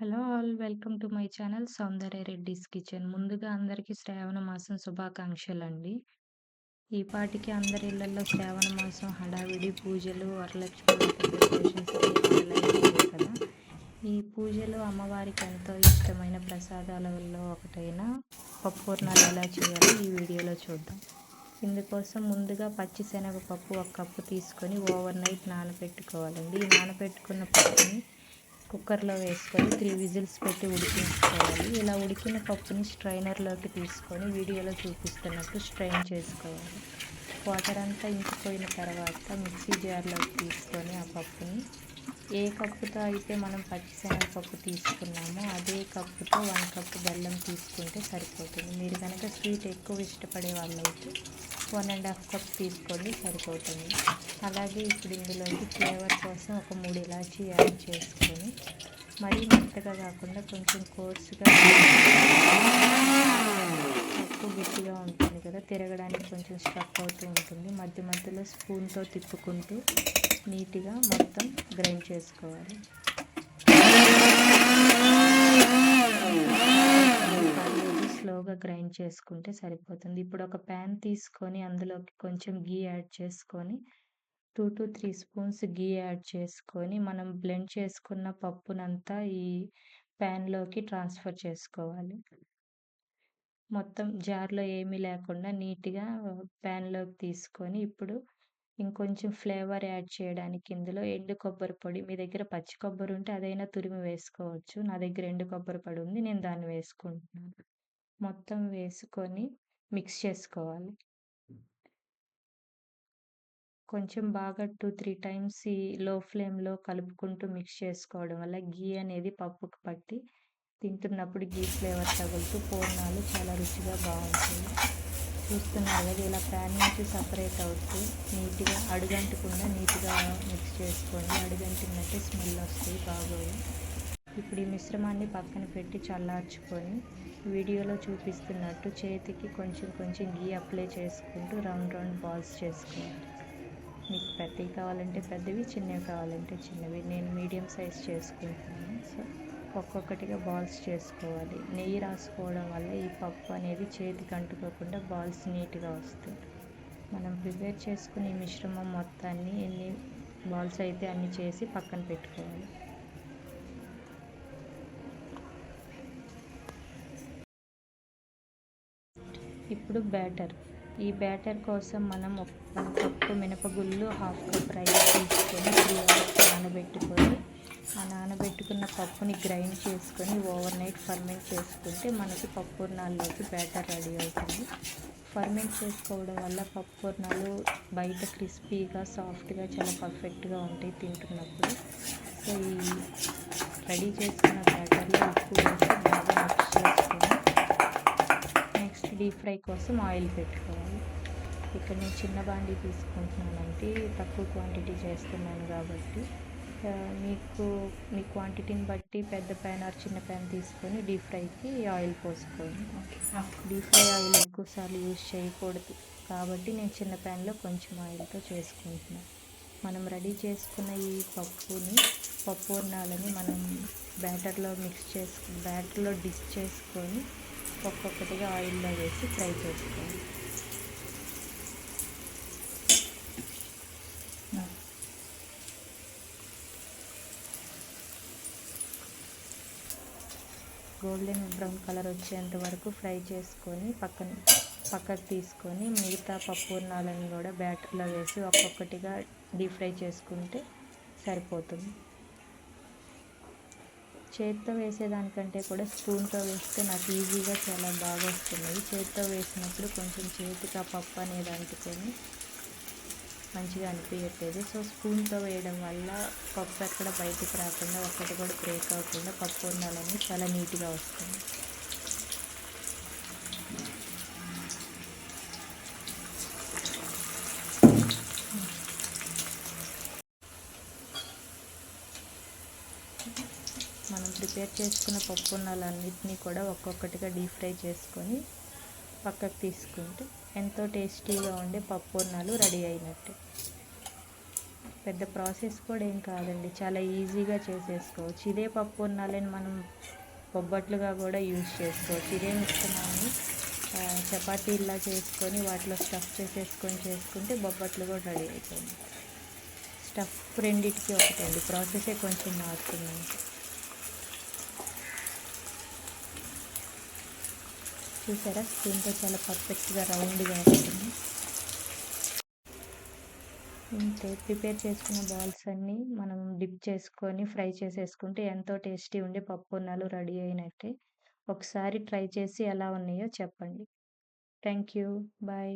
Hello all welcome to my channel Soundarya Reddy's kitchen. ముందుగా అందరికీ శ్రావణ మాసం శుభాకాంక్షలండి. ఈ పాటికి అందరి ఇళ్ళలో శ్రావణ మాసం హడావిడి పూజలు వరలక్ష్మి కదా. ఈ పూజలు అమ్మవారికి ఎంతో ఇష్టమైన ప్రసాదాలలో ఒకటైన పప్పూర్ణాలు ఎలా చేయాలో ఈ వీడియోలో చూద్దాం. ఇందుకోసం ముందుగా పచ్చిశనగపప్పు ఒక కప్పు తీసుకొని ఓవర్ నైట్ నానబెట్టుకోవాలండి ఈ నానబెట్టుకున్న పప్పుని కుక్కర్లో వేసుకొని త్రీ విజిల్స్ పెట్టి ఉడికించుకోవాలి. ఇలా ఉడికిన పప్పుని స్ట్రైనర్లోకి తీసుకొని వీడియోలో చూపిస్తున్నట్టు స్ట్రైన్ చేసుకోవాలి. వాటర్ అంతా ఇంకిపోయిన తర్వాత మిక్సీ జార్లోకి తీసుకొని ఆ పప్పుని ఏ కప్పుతో అయితే మనం పచ్చిశనగపప్పు తీసుకున్నామో అదే కప్పుతో వన్ కప్పు బెల్లం తీసుకుంటే సరిపోతుంది. మీరు కనుక స్వీట్ ఎక్కువ ఇష్టపడే వాళ్ళైతే వన్ అండ్ హాఫ్ కప్ తీసుకోండి సరిపోతుంది. అలాగే ఇప్పుడు ఇందులోకి ఫ్లేవర్ కోసం ఒక మూడు ఇలాచీ యాడ్ చేసుకొని మరీ మెత్తగా కాకుండా కొంచెం కోర్సుగా ఎక్కువ గట్టిగా ఉంటుంది కదా తిరగడానికి కొంచెం స్టక్ అవుతూ ఉంటుంది. మధ్య మధ్యలో స్పూన్తో తిప్పుకుంటూ నీట్గా మొత్తం గ్రైండ్ చేసుకోవాలి. స్లోగా గ్రైండ్ చేసుకుంటే సరిపోతుంది. ఇప్పుడు ఒక ప్యాన్ తీసుకొని అందులోకి కొంచెం గీ యాడ్ చేసుకొని two to three spoons ghee add చేసుకొని మనం బ్లెండ్ చేసుకున్న పప్పునంతా ఈ ప్యాన్లోకి ట్రాన్స్ఫర్ చేసుకోవాలి. మొత్తం జార్లో ఏమీ లేకుండా నీట్గా ప్యాన్లోకి తీసుకొని ఇప్పుడు ఇంకొంచెం ఫ్లేవర్ యాడ్ చేయడానికి ఇందులో ఎండు కొబ్బరి పొడి. మీ దగ్గర పచ్చి కొబ్బరి ఉంటే అదైనా తురిమి వేసుకోవచ్చు. నా దగ్గర ఎండు కొబ్బరి పొడి ఉంది నేను దాన్ని వేసుకుంటున్నాను. మొత్తం వేసుకొని మిక్స్ చేసుకోవాలి. కొంచెం బాగా టూ త్రీ టైమ్స్ ఈ లో ఫ్లేమ్లో కలుపుకుంటూ మిక్స్ చేసుకోవడం వల్ల గీ అనేది పప్పుకు పట్టి తింటున్నప్పుడు గీ ఫ్లేవర్ తగులుతూ పూర్ణాలు చాలా రుచిగా బాగుంటుంది చూస్తున్నారు కదా ఇలా ప్యాన్ నుంచి సపరేట్ అవుతుంది నీట్గా అడుగంటకుండా నీట్గా మిక్స్ చేసుకోండి. అడుగంటినట్టే స్మెల్ వస్తాయి బాగోయి ఇప్పుడు ఈ మిశ్రమాన్ని పక్కన పెట్టి చల్లార్చుకొని వీడియోలో చూపిస్తున్నట్టు చేతికి కొంచెం కొంచెం గీ అప్లై చేసుకుంటూ రౌండ్ రౌండ్ బాల్స్ చేసుకోవాలి మీకు పెద్దవి కావాలంటే పెద్దవి చిన్నవి కావాలంటే చిన్నవి. నేను మీడియం సైజ్ చేసుకుంటున్నాను. సో ఒక్కొక్కటిగా బాల్స్ చేసుకోవాలి. నెయ్యి రాసుకోవడం వల్ల ఈ పప్పు అనేది చేతికి అంటుకోకుండా బాల్స్ నీట్గా వస్తాయి. మనం ప్రిపేర్ చేసుకునే మిశ్రమం మొత్తాన్ని ఎన్ని బాల్స్ అయితే అన్ని చేసి పక్కన పెట్టుకోవాలి. ఇప్పుడు బ్యాటర్. ఈ బ్యాటర్ కోసం మనం ఒక కప్పు మినపగుళ్ళు హాఫ్ కప్ రైస్ తీసుకొని నానబెట్టుకొని నానబెట్టుకున్న పప్పుని గ్రైండ్ చేసుకొని ఓవర్ నైట్ ఫర్మెంట్ చేసుకుంటే మనకి పప్పుర్నాల్లోకి బ్యాటర్ రెడీ అవుతుంది. ఫర్మెంట్ చేసుకోవడం వల్ల పప్పుర్నాలు బయట క్రిస్పీగా సాఫ్ట్గా చాలా పర్ఫెక్ట్గా ఉంటాయి తింటున్నప్పుడు. సో ఈ రెడీ చేసుకున్న బ్యాటర్లో ఉప్పు వేసి బాగా మిక్స్ చేసుకొని నెక్స్ట్ డీప్ ఫ్రై కోసం ఆయిల్ పెట్టుకోవాలి. ఇక్కడ నేను చిన్న బాండీ తీసుకుంటున్నానంటే తక్కువ క్వాంటిటీ చేస్తున్నాను కాబట్టి మీకు మీ క్వాంటిటీని బట్టి పెద్ద ప్యాన్ ఆర్ చిన్న ప్యాన్ తీసుకొని డీప్ ఫ్రైకి ఆయిల్ పోసుకోండి. డీప్ ఫ్రై ఆయిల్ ఎక్కువసార్లు యూజ్ చేయకూడదు. కాబట్టి నేను చిన్న ప్యాన్లో కొంచెం ఆయిల్తో చేసుకుంటున్నాను మనం రెడీ చేసుకున్న ఈ పప్పుని పప్పు వర్ణాలని మనం బ్యాటర్లో మిక్స్ చేసుకు బ్యాటర్లో డిష్ చేసుకొని ఒక్కొక్కటిగా ఆయిల్లో వేసి ఫ్రై చేసుకోవాలి గోల్డెన్ బ్రౌన్ కలర్ వచ్చేంత వరకు ఫ్రై చేసుకొని పక్కన పక్కకు తీసుకొని మిగతా పప్పుర్ణాలను కూడా బ్యాటర్లో వేసి ఒక్కొక్కటిగా డీప్ ఫ్రై చేసుకుంటే సరిపోతుంది. చేత్తో వేసేదానికంటే కూడా స్పూన్తో వేస్తే నాకు ఈజీగా చాలా బాగా వస్తున్నది చేత్తో వేసినప్పుడు కొంచెం చేతికి ఆ పప్పు అనేది అంటుకొని మంచిగా అనిపించట్లేదు సో స్పూన్తో వేయడం వల్ల పప్పు ఎక్కడ బయటికి రాకుండా ఒక్కటి కూడా బ్రేక్ అవ్వకుండా పప్పు ఉండాలని చాలా నీట్గా వస్తుంది. మనం ప్రిపేర్ చేసుకున్న పప్పు ఉన్నాలన్నింటినీ కూడా ఒక్కొక్కటిగా డీప్ ఫ్రై చేసుకొని పక్కకు తీసుకుంటే ఎంతో టేస్టీగా ఉండే పప్పు రెడీ అయినట్టే. పెద్ద ప్రాసెస్ కూడా ఏం కాదండి. చాలా ఈజీగా చేసేసుకోవచ్చు. ఇదే పప్పు మనం బొబ్బట్లుగా కూడా యూజ్ చేసుకోవచ్చు. ఇదే మిశ్రమాన్ని చపాతీలా చేసుకొని వాటిలో స్టఫ్ చేసేసుకొని చేసుకుంటే బొబ్బట్లు కూడా రెడీ అయిపోయింది స్టఫ్ రెండింటికి ఒకటండి. ప్రాసెసే కొంచెం మారుతుంది చూసారా? స్పూన్తో చాలా పర్ఫెక్ట్గా రౌండ్గా వస్తుంది ఇంతే ప్రిపేర్ చేసుకున్న బాల్స్ అన్నీ మనం డిప్ చేసుకొని ఫ్రై చేసేసుకుంటే ఎంతో టేస్టీ ఉండే పప్పు ఉన్నాలు రెడీ అయినట్టే. ఒకసారి ట్రై చేసి ఎలా ఉన్నాయో చెప్పండి. Thank you bye.